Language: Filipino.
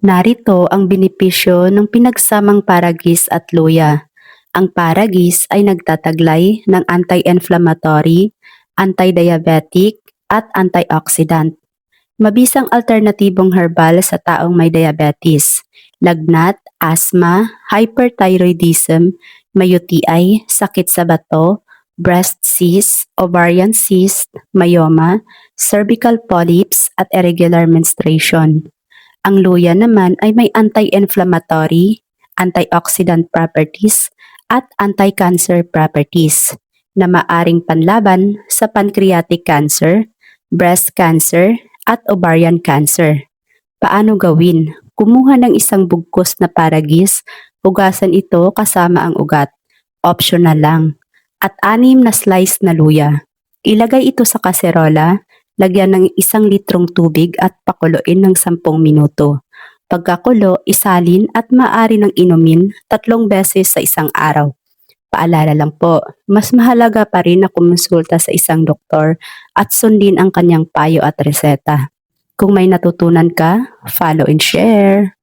Narito ang benepisyo ng pinagsamang paragis at luya. Ang paragis ay nagtataglay ng anti-inflammatory, anti-diabetic, at antioxidant. Mabisang alternatibong herbal sa taong may diabetes, lagnat, asthma, hyperthyroidism, may UTI, sakit sa bato, breast cyst, ovarian cyst, myoma, cervical polyps, at irregular menstruation. Ang luya naman ay may anti-inflammatory, antioxidant properties, at anti-cancer properties na maaring panlaban sa pancreatic cancer, breast cancer, at ovarian cancer. Paano gawin? Kumuha ng isang bugkos na paragis, hugasan ito kasama ang ugat. Optional lang. At anim na slice na luya. Ilagay ito sa kaserola, lagyan ng isang litrong tubig at pakuluin ng 10 minuto. Pagkakulo, isalin at maaari ng inumin tatlong beses sa isang araw. Paalala lang po, mas mahalaga pa rin na kumonsulta sa isang doktor at sundin ang kanyang payo at reseta. Kung may natutunan ka, follow and share.